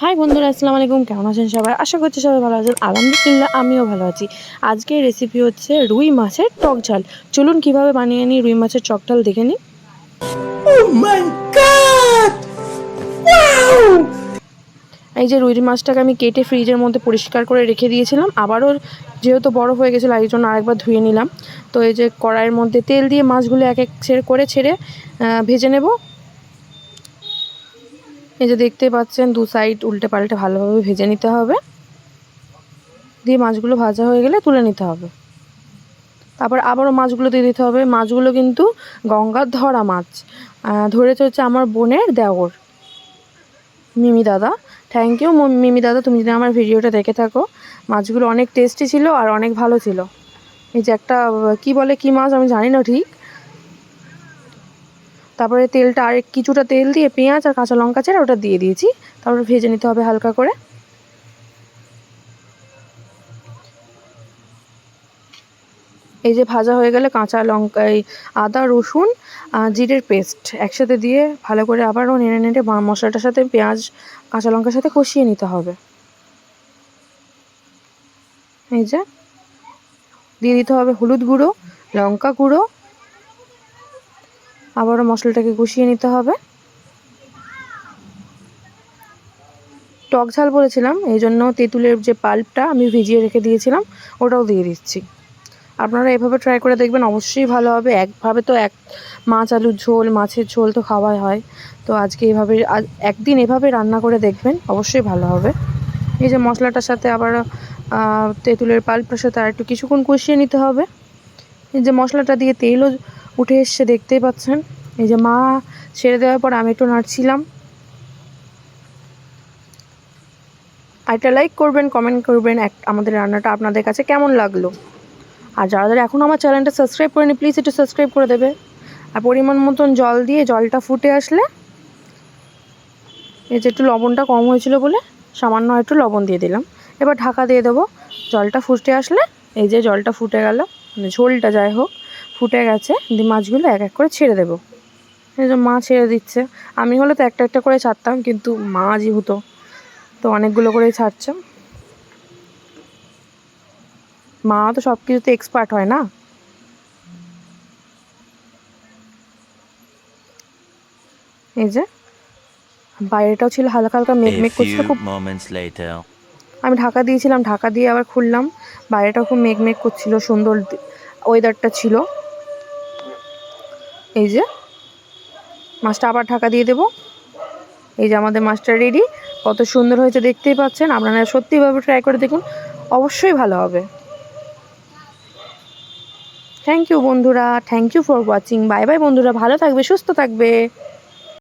High বন্ধুরা আসসালামু আলাইকুম। কেমন আছেন সবাই? আশা করছি সবাই ভালো আছেন। আলহামদুলিল্লাহ আমিও ভালো আছি। আজকের রেসিপি হচ্ছে রুই মাছের টক ঝাল। চলুন কীভাবে বানিয়ে নিই রুই মাছের টক ঝাল দেখে নিই। Oh! এই যে রুই মাছটাকে আমি কেটে ফ্রিজের মধ্যে পরিষ্কার করে রেখে দিয়েছিলাম। আবারও যেহেতু বরফ হয়ে গেছিল এই জন্য আরেকবার ধুয়ে নিলাম। তো এই যে কড়াইয়ের মধ্যে তেল দিয়ে মাছগুলো এক এক ছেড়ে করে ছেড়ে ভেজে নেব। এই যে দেখতে পাচ্ছেন, দু সাইড উল্টে পাল্টে ভালোভাবে ভেজে নিতে হবে। দিয়ে মাছগুলো ভাজা হয়ে গেলে তুলে নিতে হবে। তারপর আবারও মাছগুলো দিয়ে দিতে হবে। মাছগুলো কিন্তু গঙ্গার ধরা মাছ। ধরেছে হচ্ছে আমার বোনের দেওর। মিমি দাদা। থ্যাংক ইউ মিমি দাদা, তুমি যদি আমার ভিডিওটা দেখে থাকো। মাছগুলো অনেক টেস্টি ছিল আর অনেক ভালো ছিল। এই যে একটা, কি বলে, কি মাছ আমি জানি না ঠিক। তারপরে তেলটা আর কিছুটা তেল দিয়ে পেঁয়াজ আর কাঁচা লঙ্কা ছেড়ে ওটা দিয়ে দিয়েছি। তারপরে ভেজে নিতে হবে হালকা করে। এই যে ভাজা হয়ে গেলে কাঁচা লঙ্কা, এই আদা, রসুন জিরের পেস্ট একসাথে দিয়ে ভালো করে আবারও নেড়ে নেড়ে মশলাটার সাথে পেঁয়াজ, কাঁচা লঙ্কার সাথে কষিয়ে নিতে হবে। এই যে। দিয়ে দিতে হবে হলুদ গুঁড়ো, লঙ্কা গুঁড়ো আবারও মশলাটাকে কষিয়ে নিতে হবে। টক ঝাল বলেছিলাম এই জন্য তেঁতুলের যে পাল্পটা আমি ভিজিয়ে রেখে দিয়েছিলাম, ওটাও দিয়ে দিচ্ছি। আপনারা এভাবে ট্রাই করে দেখবেন, অবশ্যই ভালো হবে। একভাবে তো এক মাছ আলুর ঝোল, মাছের ঝোল তো খাওয়াই হয়। তো আজকে এভাবে একদিন এভাবে রান্না করে দেখবেন, অবশ্যই ভালো হবে। এই যে মশলাটার সাথে আবার তেঁতুলের পাল্পটার সাথে আর একটু কিছুক্ষণ কষিয়ে নিতে হবে। এই যে মশলাটা দিয়ে তেলও উঠে এসছে দেখতেই পাচ্ছেন। এই যে মা ছেড়ে দেওয়ার পর আমি একটু নাড়ছিলাম। আর একটা লাইক করবেন কমেন্ট করবেন এক আমাদের রান্নাটা আপনাদের কাছে কেমন লাগল। আর যারা যারা এখনও আমার চ্যানেলটা সাবস্ক্রাইব করেনি প্লিজ একটু সাবস্ক্রাইব করে দেবে। আর পরিমাণ মতন জল দিয়ে জলটা ফুটে আসলে এই যে একটু লবণটা কম হয়েছিল বলে সামান্য একটু লবণ দিয়ে দিলাম। এবার ঢাকা দিয়ে দেবো। জলটা ফুটে আসলে এই যে জলটা ফুটে গেল। মানে ঝোলটা যাই হোক। ফুটে গেছে দিয়ে মাছগুলো এক এক করে ছেড়ে দেবো। এই যে মা ছেড়ে দিচ্ছে। আমি হলে তো একটা একটা করে ছাড়তাম কিন্তু মা যেহেতু তো অনেকগুলো করেই ছাড়ছে। মা তো সব কিছুতে এক্সপার্ট হয় না? এই যে বাইরেটাও ছিল হালকা হালকা মেঘ মেঘ করছিল খুব আমি ঢাকা দিয়েছিলাম ঢাকা দিয়ে আবার খুললাম। বাইরেটাও খুব মেঘ মেঘ করছিল সুন্দর ওয়েদারটা ছিল। এই যে, মাছটা আবার ঢাকা দিয়ে দেব। এই যে আমাদের মাছটা রেডি কত সুন্দর হয়েছে দেখতেই পাচ্ছেন। আপনারা সত্যিভাবে ট্রাই করে দেখুন, অবশ্যই ভালো হবে। থ্যাংক ইউ বন্ধুরা। Thank you for watching bye bye বন্ধুরা। ভালো থাকবে, সুস্থ থাকবে।